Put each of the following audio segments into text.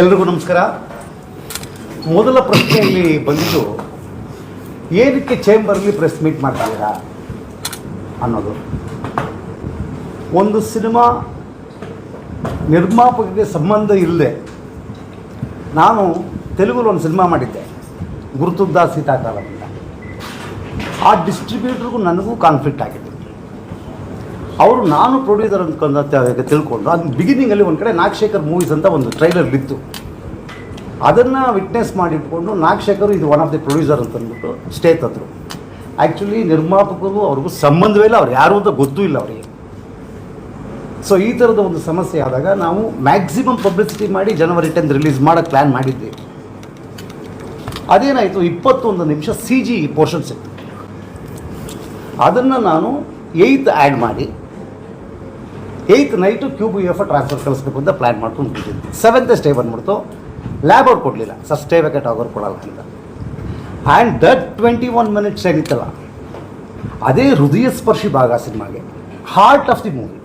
ಎಲ್ರಿಗೂ ನಮಸ್ಕಾರ. ಮೊದಲ ಪ್ರಶ್ನೆಯಲ್ಲಿ ಬಂದಿದ್ದು, ಏನಕ್ಕೆ ಚೇಂಬರ್ಲಿ ಪ್ರೆಸ್ ಮೀಟ್ ಮಾಡ್ತಿದ್ದೀರಾ ಅನ್ನೋದು. ಒಂದು ಸಿನಿಮಾ ನಿರ್ಮಾಪಕರಿಗೆ ಸಂಬಂಧ ಇಲ್ಲದೆ ನಾನು ತೆಲುಗಲ್ಲಿ ಒಂದು ಸಿನಿಮಾ ಮಾಡಿದ್ದೆ, ಗುರುತುದ್ದ ಸೀತಾಕಾಲದಿಂದ ಆ ಡಿಸ್ಟ್ರಿಬ್ಯೂಟ್ರಿಗೂ ನನಗೂ ಕಾನ್ಫ್ಲಿಕ್ಟ್ ಆಗಿತ್ತು. ಅವರು ನಾನು ಪ್ರೊಡ್ಯೂಸರ್ ಅಂದ್ಕೊಂಡು ತ- ತಿಳ್ಕೊಂಡು, ಅದು ಬಿಗಿನಿಂಗಲ್ಲಿ ಒಂದು ಕಡೆ ನಾಗಶೇಖರ್ ಮೂವೀಸ್ ಅಂತ ಒಂದು ಟ್ರೈಲರ್ ಬಿತ್ತು ಅದನ್ನು ವಿಟ್ನೆಸ್ ಮಾಡಿಟ್ಕೊಂಡು ನಾಗಶೇಖರ್ ಇದು ಒನ್ ಆಫ್ ದಿ ಪ್ರೊಡ್ಯೂಸರ್ ಅಂತ ಅಂದ್ಬಿಟ್ಟು ಸ್ಟೇ ತಂದರು. ಆ್ಯಕ್ಚುಲಿ ನಿರ್ಮಾಪಕರು ಅವ್ರಿಗೂ ಸಂಬಂಧವೇ ಇಲ್ಲ, ಅವ್ರು ಯಾರು ಅಂತ ಗೊತ್ತೂ ಇಲ್ಲ ಅವರಿಗೆ. ಸೊ ಈ ಥರದ ಒಂದು ಸಮಸ್ಯೆ ಆದಾಗ ನಾವು ಮ್ಯಾಕ್ಸಿಮಮ್ ಪಬ್ಲಿಸಿಟಿ ಮಾಡಿ ಜನವರಿ ಟೆನ್ ರಿಲೀಸ್ ಮಾಡೋಕ್ಕೆ ಪ್ಲ್ಯಾನ್ ಮಾಡಿದ್ವಿ. ಅದೇನಾಯಿತು, ಇಪ್ಪತ್ತೊಂದು ನಿಮಿಷ ಸಿ ಜಿ ಪೋರ್ಷನ್ಸ್ ಇತ್ತು ಅದನ್ನು ನಾನು ಏಯ್ತ್ ಆ್ಯಡ್ ಮಾಡಿ eight night Qube U F transfer ಕಳಿಸ್ಬೇಕು ಅಂತ ಪ್ಲ್ಯಾನ್ ಮಾಡ್ಕೊಂಡು ಕೂತಿದ್ದೆ ಸೆವೆಂತ್ ಸ್ಟೇ ಬಂದ್ಬಿಡ್ತು. ಲ್ಯಾಬ್ ಅವ್ರು ಕೊಡಲಿಲ್ಲ. ಸರ್ ಸ್ಟೇ ವೆಕೆಟ್ ಆಗೋರು ಕೊಡಲ್ಲ ಅಂತ. And that twenty one minutes ಏನಿತ್ತಲ್ಲ, ಅದೇ ಹೃದಯ ಸ್ಪರ್ಶಿ ಭಾಗ ಸಿನಿಮಾಗೆ. ಹಾರ್ಟ್ ಆಫ್ ದಿ ಮೂವಿ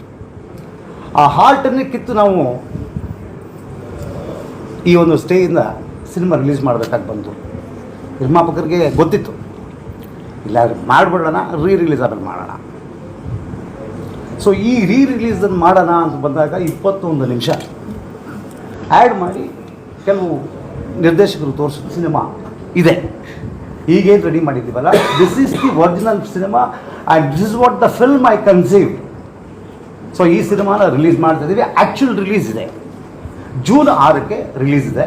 ಆ ಹಾರ್ಟನ್ನೇ ಕಿತ್ತು ನಾವು ಈ ಒಂದು ಸ್ಟೇಯಿಂದ ಸಿನಿಮಾ ರಿಲೀಸ್ ಮಾಡಬೇಕಾಗಿ ಬಂತು ನಿರ್ಮಾಪಕರಿಗೆ ಗೊತ್ತಿತ್ತು. ಇಲ್ಲ ಮಾಡಿಬಿಡೋಣ ರೀ ರಿಲೀಸ್ ಆಮೇಲೆ ಮಾಡೋಣ. ಸೊ ಈ ರೀ ರಿಲೀಸನ್ನು ಮಾಡೋಣ ಅಂತ ಬಂದಾಗ ಇಪ್ಪತ್ತೊಂದು ನಿಮಿಷ. ಆ್ಯಡ್ ಮಾಡಿ ಕೆಲವು ನಿರ್ದೇಶಕರು ತೋರಿಸಿದ ಸಿನಿಮಾ ಇದೆ. ಈಗೇನು ready ಮಾಡಿದ್ದೀವಲ್ಲ? This is the original cinema and this is what the film I conceive so ಈ ಸಿನಿಮಾನ ರಿಲೀಸ್ ಮಾಡ್ತಾ ಇದ್ದೀವಿ ಆ್ಯಕ್ಚುಲ್ ರಿಲೀಸ್ ಇದೆ. ಜೂನ್ ಆರಕ್ಕೆ ರಿಲೀಸ್ ಇದೆ.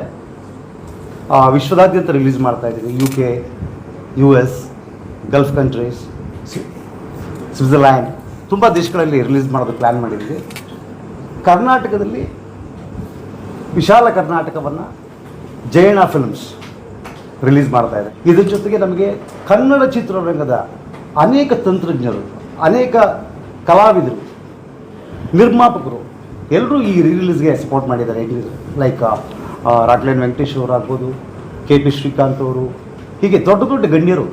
ವಿಶ್ವದಾದ್ಯಂತ ರಿಲೀಸ್ ಮಾಡ್ತಾ ಇದ್ದೀವಿ U K U S gulf countries Switzerland ತುಂಬ ದೇಶಗಳಲ್ಲಿ ರಿಲೀಸ್ ಮಾಡೋದು ಪ್ಲ್ಯಾನ್ ಮಾಡಿದ್ವಿ. ಕರ್ನಾಟಕದಲ್ಲಿ ವಿಶಾಲ ಕರ್ನಾಟಕವನ್ನು ಜಯಣ ಫಿಲ್ಮ್ಸ್ ರಿಲೀಸ್ ಮಾಡ್ತಾ ಇದೆ. ಇದ್ರ ಜೊತೆಗೆ ನಮಗೆ ಕನ್ನಡ ಚಿತ್ರರಂಗದ ಅನೇಕ ತಂತ್ರಜ್ಞರು, ಅನೇಕ ಕಲಾವಿದರು, ನಿರ್ಮಾಪಕರು ಎಲ್ಲರೂ ಈ ರಿಲೀಸ್ಗೆ ಸಪೋರ್ಟ್ ಮಾಡಿದ್ದಾರೆ. ಲೈಕ್ ರಾಟ್ಲೇನ್ ವೆಂಕಟೇಶ್ ಅವರು ಆಗ್ಬೋದು, ಕೆ ಪಿ ಶ್ರೀಕಾಂತ್ ಅವರು, ಹೀಗೆ ದೊಡ್ಡ ದೊಡ್ಡ ಗಣ್ಯರು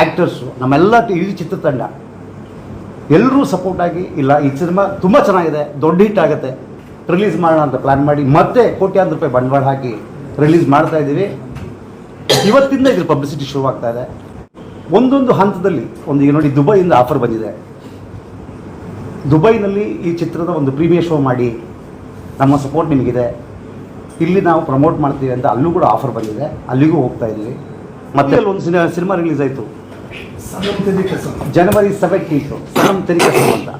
ಆ್ಯಕ್ಟರ್ಸು ನಮ್ಮೆಲ್ಲ ಇಡೀ ಚಿತ್ರತಂಡ ಎಲ್ಲರೂ ಸಪೋರ್ಟ್ ಆಗಿ ಇಲ್ಲ ಈ ಸಿನಿಮಾ ತುಂಬ ಚೆನ್ನಾಗಿದೆ ದೊಡ್ಡ ಹಿಟ್ ಆಗುತ್ತೆ. ರಿಲೀಸ್ ಮಾಡೋಣ ಅಂತ ಪ್ಲ್ಯಾನ್ ಮಾಡಿ ಮತ್ತೆ ಕೋಟ್ಯಾಂತರ ರೂಪಾಯಿ ಬಂಡವಾಳ ಹಾಕಿ ರಿಲೀಸ್ ಮಾಡ್ತಾ ಇದ್ದೀವಿ. ಇವತ್ತಿಂದ ಇದ್ರ ಪಬ್ಲಿಸಿಟಿ ಶುರುವಾಗ್ತಾ ಇದೆ. ಒಂದೊಂದು ಹಂತದಲ್ಲಿ ಒಂದು ಈಗ ನೋಡಿ ದುಬೈಯಿಂದ ಆಫರ್ ಬಂದಿದೆ. ದುಬೈನಲ್ಲಿ ಈ ಚಿತ್ರದ ಒಂದು ಪ್ರೀಮಿಯರ್ ಶೋ ಮಾಡಿ ನಮ್ಮ ಸಪೋರ್ಟ್ ನಿಮಗಿದೆ. ಇಲ್ಲಿ ನಾವು ಪ್ರಮೋಟ್ ಮಾಡ್ತೀವಿ ಅಂತ ಅಲ್ಲೂ ಕೂಡ ಆಫರ್ ಬಂದಿದೆ. ಅಲ್ಲಿಗೂ ಹೋಗ್ತಾ ಇದ್ದೀವಿ. ಮತ್ತೆ ಅಲ್ಲಿ ಒಂದು ಸಿನಿಮಾ ರಿಲೀಸ್ ಆಯಿತು. ಜನವರಿ ಸೆವೆಂಟೀತ್ ಸನಮ್ ತೆರಿಗೆ ಸಂಬಂಧ.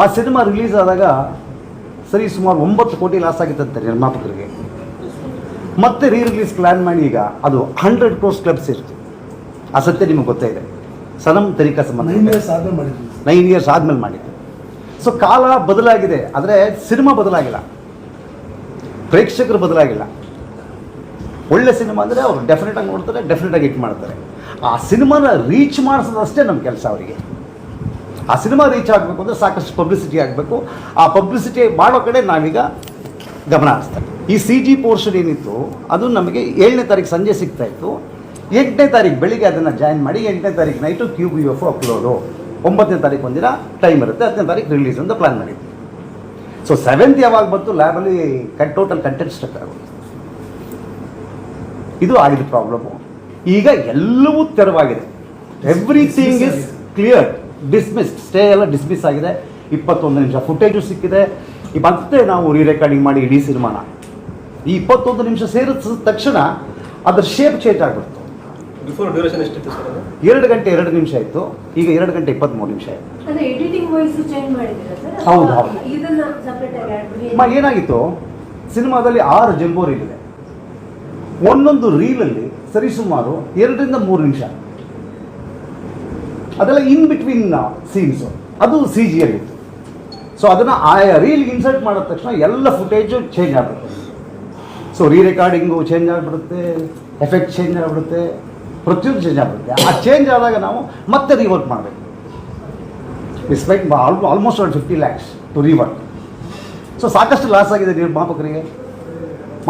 ಆ ಸಿನಿಮಾ ರಿಲೀಸ್ ಆದಾಗ ಸರಿ ಸುಮಾರು ಒಂಬತ್ತು ಕೋಟಿ ಲಾಸ್ ಆಗಿತ್ತಂತೆ ನಿರ್ಮಾಪಕರಿಗೆ. ಮತ್ತೆ ರೀ ರಿಲೀಸ್ ಪ್ಲ್ಯಾನ್ ಮಾಡಿ ಈಗ ಅದು ಹಂಡ್ರೆಡ್ ಕ್ರೋಸ್ ಕ್ಲಬ್ಸ್ ಇರ್ತು. ಆ ಸತ್ಯ ನಿಮಗೆ ಗೊತ್ತೇ ಇದೆ. ಸನಂ ತೆರಿಕಾ ಸಂಬಂಧ. ನೈನ್ ಇಯರ್ಸ್ ಆದ್ಮೇಲೆ ಮಾಡಿದ್ವಿ. ನೈನ್ ಇಯರ್ಸ್ ಆದಮೇಲೆ ಮಾಡಿದ್ದು. ಸೊ ಕಾಲ ಬದಲಾಗಿದೆ. ಆದರೆ ಸಿನಿಮಾ ಬದಲಾಗಿಲ್ಲ. ಪ್ರೇಕ್ಷಕರು ಬದಲಾಗಿಲ್ಲ. ಒಳ್ಳೆ ಸಿನಿಮಾ ಅಂದರೆ ಅವರು ಡೆಫಿನೆಟಾಗಿ ನೋಡ್ತಾರೆ ಡೆಫಿನೆಟಾಗಿ ಇಟ್ ಮಾಡ್ತಾರೆ. ಆ ಸಿನಿಮಾನ ರೀಚ್ ಮಾಡಿಸೋದಷ್ಟೇ ನಮ್ಮ ಕೆಲಸ ಅವರಿಗೆ. ಆ ಸಿನಿಮಾ ರೀಚ್ ಆಗಬೇಕು ಅಂದರೆ ಸಾಕಷ್ಟು ಪಬ್ಲಿಸಿಟಿ ಆಗಬೇಕು. ಆ ಪಬ್ಲಿಸಿಟಿ ಮಾಡೋ ಕಡೆ ನಾವೀಗ ಗಮನ ಹರಿಸ್ತೇವೆ ಈ ಸಿ ಜಿ ಪೋರ್ಷನ್ ಏನಿತ್ತು, ಅದು ನಮಗೆ ಏಳನೇ ತಾರೀಕು ಸಂಜೆ ಸಿಗ್ತಾ ಇತ್ತು. ಎಂಟನೇ ತಾರೀಕು ಬೆಳಿಗ್ಗೆ ಅದನ್ನು ಜಾಯಿನ್ ಮಾಡಿ ಎಂಟನೇ ತಾರೀಕು night Q B F upload ಒಂಬತ್ತನೇ ತಾರೀಕು ಒಂದಿನ ಟೈಮ್ ಇರುತ್ತೆ, ಹತ್ತನೇ ತಾರೀಕು ರಿಲೀಸ್ ಅಂತ ಪ್ಲ್ಯಾನ್ ಮಾಡಿದ್ವಿ. ಸೊ ಸೆವೆಂತ್ ಯಾವಾಗ ಬಂತು ಲ್ಯಾಬಲ್ಲಿ ಕಟ್ ಟೋಟಲ್ ಕಂಟೆಂಟ್ ಸ್ಟಕ್ ಆಗುತ್ತೆ ಇದು ಆಗಿದೆ ಪ್ರಾಬ್ಲಮ್ಮು ಈಗ ಎಲ್ಲವೂ ತೆರವಾಗಿದೆ. Everything is clear dismissed stay ಎಲ್ಲ ಡಿಸ್ಮಿಸ್ ಆಗಿದೆ. ಇಪ್ಪತ್ತೊಂದು ನಿಮಿಷ ಫುಟೇಜು ಸಿಕ್ಕಿದೆ. ಈ ಮತ್ತೆ ನಾವು ರೀ ರೆಕಾರ್ಡಿಂಗ್ ಮಾಡಿ ಇಡೀ ಸಿನಿಮಾನ. ಈ ಇಪ್ಪತ್ತೊಂದು ನಿಮಿಷ ಸೇರಿದ ತಕ್ಷಣ ಅದರ ಶೇಪ್ ಚೇಂಜ್ ಆಗ್ಬಿಡ್ತು. ಬಿಫೋರ್ ಡ್ಯೂರೇಷನ್ ಎಷ್ಟಿತ್ತು ಸರ್ ಅದು? ಎರಡು ಗಂಟೆ ಎರಡು ನಿಮಿಷ ಇತ್ತು ಈಗ ಎರಡು ಗಂಟೆ ಇಪ್ಪತ್ತ್ಮೂರು ನಿಮಿಷ ಆಯಿತು. ಹೌದೌದು ಎಡಿಟಿಂಗ್ ವಾಯ್ಸ್ ಚೇಂಜ್ ಮಾಡಿದ್ದೀರಾ ಸರ್? ಹೌದು, ಹೌದು. ಇದನ್ನ ಸಪರೇಟ್ ಆಗಿ ಆಡ್ ಮಾಡಿ? ಏನಾಗಿತ್ತು? ಸಿನಿಮಾದಲ್ಲಿ ಆರು ಜಂಬೋ ರೀಲ್ ಇದೆ ಒಂದೊಂದು ರೀಲಲ್ಲಿ ಸರಿಸುಮಾರು ಎರಡರಿಂದ ಮೂರು ನಿಮಿಷ. ಅದೆಲ್ಲ ಇನ್ ಬಿಟ್ವೀನ್ ಸೀನ್ಸು ಅದು ಸಿ ಜಿಯಲ್ಲಿತ್ತು ಸೊ ಅದನ್ನು ಆ ರೀಲ್ಗೆ ಇನ್ಸರ್ಟ್ ಮಾಡಿದ ತಕ್ಷಣ ಎಲ್ಲ ಫುಟೇಜು ಚೇಂಜ್ ಆಗ್ಬಿಡುತ್ತೆ. ಸೊ ರೀ ರೆಕಾರ್ಡಿಂಗು ಚೇಂಜ್ ಆಗಿಬಿಡುತ್ತೆ ಎಫೆಕ್ಟ್ ಚೇಂಜ್ ಆಗಿಬಿಡುತ್ತೆ, ಪ್ರತಿಯೊಂದು ಚೇಂಜ್ ಆಗಿಬಿಡುತ್ತೆ. ಆ ಚೇಂಜ್ ಆದಾಗ ನಾವು ಮತ್ತೆ ರೀವರ್ಕ್ ಮಾಡಬೇಕು. ಇಸ್ ಲೈಕ್ ಆಲ್ಮೋಸ್ಟ್ ಒಂದು fifty lakhs to rework so ಸಾಕಷ್ಟು ಲಾಸ್ ಆಗಿದೆ ನಿರ್ಮಾಪಕರಿಗೆ.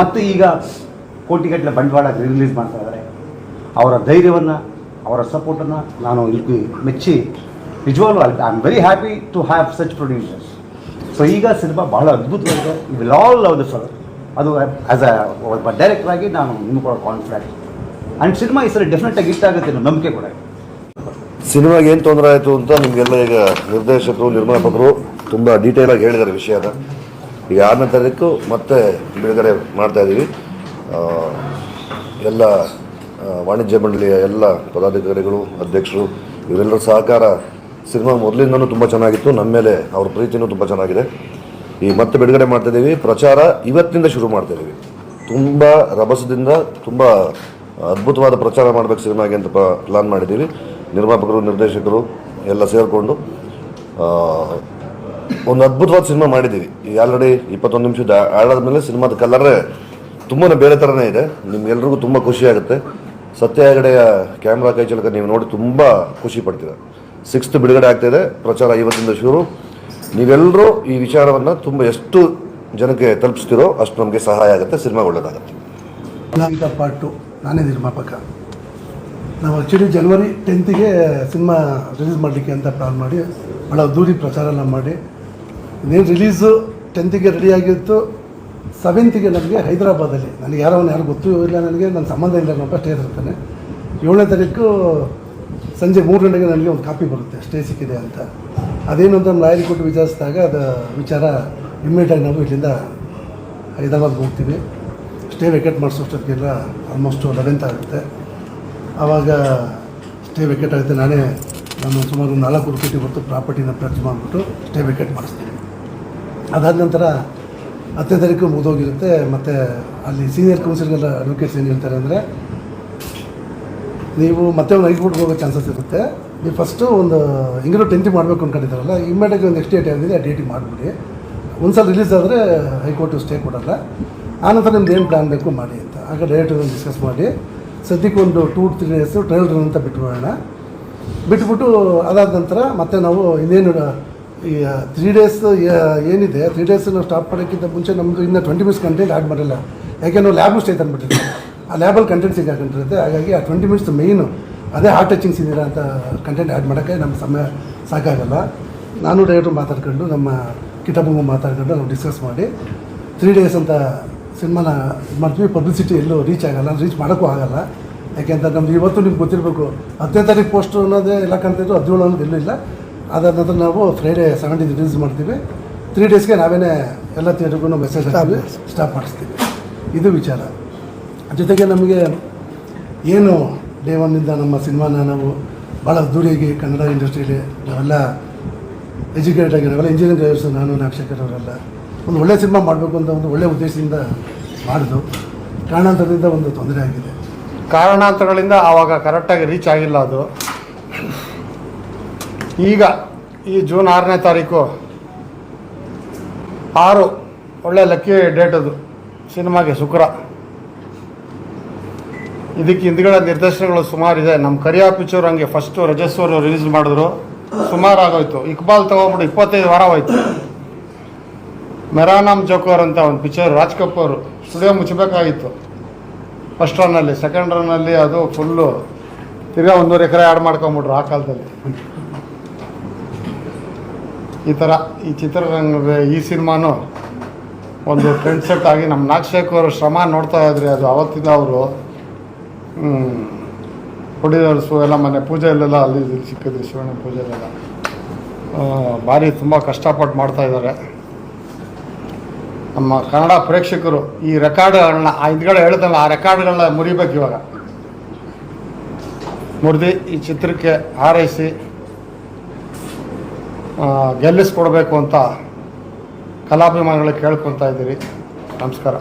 ಮತ್ತು ಈಗ ಕೋಟಿಗಟ್ಟಲೆ ಬಂಡವಾಳ ರಿಲೀಸ್ ಮಾಡ್ತಾ ಇದ್ದಾರೆ. ಅವರ ಧೈರ್ಯವನ್ನು ಅವರ ಸಪೋರ್ಟನ್ನು ನಾನು ಇಲ್ಲಿ ಮೆಚ್ಚಿ ನಿಜವಾಗ್ಲೂ I am very happy to have such producers so ಈಗ ಸಿನಿಮಾ ಬಹಳ ಅದ್ಭುತವಾಗಿದೆ. Will all love the sir ಅದು ಆ್ಯಸ್ ಅ ಒಬ್ಬ ಡೈರೆಕ್ಟರ್ ಆಗಿ ನಾನು ನಿಮ್ಗೆ ಕೂಡ ಕಾನ್ಫಿಡೆಂಟ್ ಆ್ಯಂಡ್ ಸಿನಿಮಾ ಈ ಸರಿ ಡೆಫಿನೆಟಾಗಿ ಇಷ್ಟ ಆಗುತ್ತೆ ಅನ್ನೋ ನಂಬಿಕೆ ಕೂಡ. ಸಿನಿಮಾಗೆ ಏನು ತೊಂದರೆ ಆಯಿತು ಅಂತ ನಿಮಗೆಲ್ಲ ಈಗ ನಿರ್ದೇಶಕರು ನಿರ್ಮಾಪಕರು ತುಂಬ ಡೀಟೇಲಾಗಿ ಹೇಳಿದ್ದಾರೆ ವಿಷಯನ. ಈಗ ಆರನೇ ತಾರೀಕು ಮತ್ತೆ ಬಿಡುಗಡೆ ಮಾಡ್ತಾ ಇದ್ದೀವಿ ಆ, ಎಲ್ಲ ವಾಣಿಜ್ಯ ಮಂಡಳಿಯ ಎಲ್ಲ ಪದಾಧಿಕಾರಿಗಳು, ಅಧ್ಯಕ್ಷರು ಇವರೆಲ್ಲರ ಸಹಕಾರ ಸಿನಿಮಾ ಮೊದಲಿಂದನೂ ತುಂಬ ಚೆನ್ನಾಗಿತ್ತು. ನಮ್ಮ ಮೇಲೆ ಅವ್ರ ಪ್ರೀತಿನೂ ತುಂಬ ಚೆನ್ನಾಗಿದೆ. ಈ ಮತ್ತೆ ಬಿಡುಗಡೆ ಮಾಡ್ತಾಯಿದ್ದೀವಿ ಪ್ರಚಾರ ಇವತ್ತಿನಿಂದ ಶುರು ಮಾಡ್ತಾಯಿದ್ದೀವಿ ತುಂಬ ರಭಸದಿಂದ ತುಂಬ ಅದ್ಭುತವಾದ ಪ್ರಚಾರ ಮಾಡಬೇಕು ಸಿನಿಮಾಗೆ ಅಂತ ಪ್ಲಾನ್ ಮಾಡಿದ್ದೀವಿ. ನಿರ್ಮಾಪಕರು, ನಿರ್ದೇಶಕರು ಎಲ್ಲ ಸೇರಿಕೊಂಡು ಒಂದು ಅದ್ಭುತವಾದ ಸಿನಿಮಾ ಮಾಡಿದ್ದೀವಿ. ಈಗ ಆಲ್ರೆಡಿ ಇಪ್ಪತ್ತೊಂದು ನಿಮಿಷದ ಆಡಾದ್ಮೇಲೆ ಸಿನಿಮಾದ ಕಲರೇ ತುಂಬಾ ಬೇರೆ ಥರನೇ ಇದೆ. ನಿಮ್ಗೆಲ್ರಿಗೂ ತುಂಬ ಖುಷಿ ಆಗುತ್ತೆ. ಸತ್ಯ ಹೆಗಡೆಯ ಕ್ಯಾಮ್ರಾ ಕೈ ಚಳಕ ನೀವು ನೋಡಿ ತುಂಬ ಖುಷಿ ಪಡ್ತೀರ. ಸಿಕ್ಸ್ತ್ ಬಿಡುಗಡೆ ಆಗ್ತಿದೆ, ಪ್ರಚಾರ ಇವತ್ತಿಂದ ಶುರು. ನೀವೆಲ್ಲರೂ ಈ ವಿಚಾರವನ್ನು ತುಂಬ ಎಷ್ಟು ಜನಕ್ಕೆ ತಲುಪಿಸ್ತಿರೋ ಅಷ್ಟು ನಮಗೆ ಸಹಾಯ ಆಗುತ್ತೆ ಸಿನಿಮಾ ಒಳ್ಳೆಯದಾಗುತ್ತೆ ನಾಂಕ ಪಾರ್ಟ್ ಟು ನಾನೇ ನಿರ್ಮಾಪಕ. ನಾವು ಆ್ಯಕ್ಚುಲಿ ಜನವರಿ ಟೆಂತಿಗೆ ಸಿನಿಮಾ ರಿಲೀಸ್ ಮಾಡಲಿಕ್ಕೆ ಅಂತ ಪ್ಲಾನ್ ಮಾಡಿ ಭಾಳ ದೂರಿ ಪ್ರಚಾರ ಎಲ್ಲ ಮಾಡಿ. ಇನ್ನೇನು ರಿಲೀಸು ಟೆಂತಿಗೆ ರೆಡಿಯಾಗಿತ್ತು ಸೆವೆಂತಿಗೆ ನನಗೆ ಹೈದರಾಬಾದಲ್ಲಿ. ನನಗೆ ಯಾರೋ ಯಾರು ಗೊತ್ತು ಇಲ್ಲ ನನಗೆ, ನನ್ನ ಸಂಬಂಧ ಇಲ್ಲ ನಾನು ಸ್ಟೇ ಇರ್ತಾನೆ. ಏಳನೇ ತಾರೀಕು ಸಂಜೆ ಮೂರು ಗಂಟೆಗೆ ನನಗೆ ಒಂದು ಕಾಪಿ ಬರುತ್ತೆ ಸ್ಟೇ ಸಿಕ್ಕಿದೆ ಅಂತ. ಅದೇನು ಅಂತ ನಮ್ಮ ರಾಯಲ್ ಕೊಟ್ಟು ವಿಚಾರಿಸಿದಾಗ ಅದು ವಿಚಾರ ಇಮ್ಮಿಡಿಯೇಟಾಗಿ ನಾವು ಇಲ್ಲಿಂದ ಹೈದರಾಬಾದ್ಗೆ ಹೋಗ್ತೀವಿ. ಸ್ಟೇ ವೆಕೆಟ್ ಮಾಡಿಸೋಷ್ಟೊತ್ತಿಗೆಲ್ಲ ಆಲ್ಮೋಸ್ಟು ಲೆವೆಂತ್ ಆಗುತ್ತೆ. ಆವಾಗ ಸ್ಟೇ ವೆಕೆಟ್ ಆಗುತ್ತೆ, ನಾನೇ ನಾನು ಸುಮಾರು ನಾಲ್ಕು ಕೋಟಿ ಹೊತ್ತು ಪ್ರಾಪರ್ಟಿನ ಖರ್ಚು ಮಾಡಿಬಿಟ್ಟು ಸ್ಟೇ ವೆಕೆಟ್ ಮಾಡಿಸ್ತೀನಿ. ಅದಾದ ನಂತರ ಹತ್ತನೇ ತಾರೀಕು ಮುಗಿದೋಗಿರುತ್ತೆ, ಮತ್ತು ಅಲ್ಲಿ ಸೀನಿಯರ್ ಕೌನ್ಸಿಲ್ಗೆಲ್ಲ ಅಡ್ವೊಕೇಟ್ಸ್ ಏನು ಹೇಳ್ತಾರೆ ಅಂದರೆ, ನೀವು ಮತ್ತೆ ಒಂದು ಹೈಕೋರ್ಟ್ಗೆ ಹೋಗೋ ಚಾನ್ಸಸ್ ಇರುತ್ತೆ. ನೀವು ಫಸ್ಟು ಒಂದು ಹಿಂಗಿರೋ ಟೆಂತ್ ಮಾಡಬೇಕು ಅಂದ್ಕೊಂಡಿದ್ದಾರಲ್ಲ ಇಮ್ಮಿಡಿಯೇಟ್ಲಿ ಒಂದು ನೆಕ್ಸ್ಟ್ ಡೇಟ್ ಏನಿದೆ, ಆ ಡೇಟಿಗೆ ಮಾಡಿಬಿಡಿ. ಒಂದು ಸಲ ರಿಲೀಸ್ ಆದರೆ ಹೈಕೋರ್ಟು ಸ್ಟೇ ಕೊಡಲ್ಲ. ಆನಂತರ ನಿಮ್ದು ಏನು ಪ್ಲ್ಯಾನ್ ಬೇಕು ಮಾಡಿ ಅಂತ. ಆಗ ಡೇಟ್ ಡಿಸ್ಕಸ್ ಮಾಡಿ. ಸದ್ಯಕ್ಕೆ ಒಂದು two three days trial run ಅಂತ ಬಿಟ್ಬಿಡೋಣ. ಬಿಟ್ಬಿಟ್ಟು ಅದಾದ ನಂತರ ಮತ್ತೆ ನಾವು ಇನ್ನೇನು ಈ ತ್ರೀ ಡೇಸ್ ಏನಿದೆ ತ್ರೀ ಡೇಸ್ ನಾವು ಸ್ಟಾಪ್ ಮಾಡೋಕ್ಕಿಂತ ಮುಂಚೆ ನಮ್ಮದು ಇನ್ನೂ ಟ್ವೆಂಟಿ ಮಿನಿಟ್ಸ್ ಕಂಟೆಂಟ್ ಆ್ಯಡ್ ಮಾಡಿಲ್ಲ ಯಾಕೆ ನಾವು ಲ್ಯಾಬ್ ಸ್ಟೇ ತಂದುಬಿಟ್ಟಿದ್ದೆ ಆ ಲ್ಯಾಬಲ್ಲಿ ಕಂಟೆಂಟ್ ಸಿಗಾಕೊಂಡಿರುತ್ತೆ. ಹಾಗಾಗಿ ಆ ಟ್ವೆಂಟಿ ಮಿನಿಟ್ಸ್ ಮೇಯ್ನು ಅದೇ ಹಾರ್ಟ್ ಟಚಿಂಗ್ ಇದ್ದೀರಾ ಅಂತ ಕಂಟೆಂಟ್ ಆ್ಯಡ್ ಮಾಡೋಕ್ಕೆ ನಮ್ಮ ಸಮಯ ಸಾಕಾಗಲ್ಲ. ನಾನು ಡೈರೆಕ್ಟ್ರು ಮಾತಾಡ್ಕೊಂಡು ನಮ್ಮ ಕಿಟಬಂಗು ಮಾತಾಡ್ಕೊಂಡು ನಾವು ಡಿಸ್ಕಸ್ ಮಾಡಿ ತ್ರೀ ಡೇಸ್ ಅಂತ ಸಿನಿಮಾನ ಮಾಡ್ತೀವಿ. ಪಬ್ಲಿಸಿಟಿ ಎಲ್ಲೂ ರೀಚ್ ಆಗಲ್ಲ. ರೀಚ್ ಮಾಡೋಕ್ಕೂ ಆಗಲ್ಲ. ಯಾಕೆಂತ ನಮ್ದು ಇವತ್ತು ನಿಮ್ಗೆ ಗೊತ್ತಿರಬೇಕು. ಹತ್ತನೇ ತಾರೀಕು ಪೋಸ್ಟ್ ಅನ್ನೋದೇ ಎಲ್ಲ ಕಂತಿದ್ರು ಹದಿನೇಳು ಅನ್ನೋದು ಎಲ್ಲೂ ಇಲ್ಲ. ಅದಾದ ನಂತರ ನಾವು ಫ್ರೈಡೇ ಸೆವೆಂಟೀನ್ ರಿಲೀಸ್ ಮಾಡ್ತೀವಿ. ತ್ರೀ ಡೇಸ್ಗೆ ನಾವೇನೇ ಎಲ್ಲ ಥಿಯೇಟ್ರಿಗೂ ಮೆಸೇಜ್ ಹಾಕಿ ಸ್ಟಾಪ್ ಮಾಡಿಸ್ತೀವಿ. ಇದು ವಿಚಾರ. ಜೊತೆಗೆ ನಮಗೆ ಏನು ಡೇ ಒನ್ನಿಂದ ನಮ್ಮ ಸಿನಿಮಾನ ನಾವು ಭಾಳ ದೂರಿಗೆ ಕನ್ನಡ ಇಂಡಸ್ಟ್ರೀಲಿ ನಾವೆಲ್ಲ ಎಜುಕೇಟೆಡ್ ಆಗಿ ನಾವೆಲ್ಲ ಇಂಜಿನಿಯರಿಂಗ್ ಗ್ರಾಜುಯೇಟ್ಸ್ ನಾನು ನಾಗಶೇಖರ್ ಅವರೆಲ್ಲ. ಒಂದು ಒಳ್ಳೆ ಸಿನಿಮಾ ಮಾಡಬೇಕು ಅಂತ ಒಂದು ಒಳ್ಳೆಯ ಉದ್ದೇಶದಿಂದ ಮಾಡಿದ್ದು. ಕಾರಣಾಂತರದಿಂದ ಒಂದು ತೊಂದರೆ ಆಗಿದೆ. ಕಾರಣಾಂತರಗಳಿಂದ ಆವಾಗ ಕರೆಕ್ಟಾಗಿ ರೀಚ್ ಆಗಿಲ್ಲ ಅದು. ಈಗ ಈ ಜೂನ್ ಆರನೇ ತಾರೀಕು ಆರು ಒಳ್ಳೆ ಲಕ್ಕಿ ಡೇಟ್ ಅದು, ಸಿನಿಮಾಗೆ ಶುಕ್ರ. ಇದಕ್ಕೆ ಹಿಂದ್ಗಡೆ ನಿರ್ದೇಶನಗಳು ಸುಮಾರಿದೆ ನಮ್ಮ ಕರಿಯಾ ಪಿಕ್ಚರ್ ಹಂಗೆ ಫಸ್ಟು ರಜಸ್ವರು ರಿಲೀಸ್ ಮಾಡಿದ್ರು. ಸುಮಾರು ಆಗೋಯ್ತು. ಇಕ್ಬಾಲ್ ತೊಗೊಂಬಿಟ್ಟು ಇಪ್ಪತ್ತೈದು ವಾರ ಹೋಯ್ತು. ಮೆರಾನಾಮ್ ಜೋಕೋರ್ ಅಂತ ಒಂದು picture Raj Kapoor studio ಮುಚ್ಚಬೇಕಾಗಿತ್ತು. First ರನ್ನಲ್ಲಿ second ರನ್ನಲ್ಲಿ ಅದು ಫುಲ್ಲು ತಿರ್ಗಾ ಒಂದೂವರೆ ಎಕರೆ ಆ್ಯಡ್ ಮಾಡ್ಕೊಂಬಿಟ್ರು ಆ ಕಾಲದಲ್ಲಿ. ಈ ಥರ ಈ ಚಿತ್ರರಂಗದ ಈ ಸಿನಿಮಾನು ಒಂದು ಫ್ರೆಂಡ್ ಸೆಟ್ ಆಗಿ ನಮ್ಮ ನಾಗಶೇಖರ್ ಶ್ರಮ ನೋಡ್ತಾ ಇದ್ರಿ ಅದು ಅವತ್ತಿಂದ ಅವರು ಪ್ರೊಡ್ಯೂಸರ್ಸು ಎಲ್ಲ ಮನೆ ಪೂಜೆ ಇಲ್ಲೆಲ್ಲ ಅಲ್ಲಿ ಸಿಕ್ಕಿದ್ರಿ ಶಿವಣ್ಣ ಪೂಜೆಲೆಲ್ಲ. ಆ, ಭಾರಿ ತುಂಬ ಕಷ್ಟಪಟ್ಟು ಮಾಡ್ತಾ ಇದ್ದಾರೆ. ನಮ್ಮ ಕನ್ನಡ ಪ್ರೇಕ್ಷಕರು ಈ ರೆಕಾರ್ಡ್ಗಳನ್ನ ಆ ಹಿಂದ್ಗಡೆ ಹೇಳ್ದಲ್ಲ ಆ ರೆಕಾರ್ಡ್ಗಳನ್ನ ಮುರಿಬೇಕು ಇವಾಗ. ಮುರಿದು ಈ ಚಿತ್ರಕ್ಕೆ ಹಾರೈಸಿ ಗೆಲ್ಲಿಸ್ಕೊಡ್ಬೇಕು ಅಂತ ಕಲಾಭಿಮಾನಿಗಳು ಕೇಳ್ಕೊತಾ ಇದ್ದೀರಿ. ನಮಸ್ಕಾರ.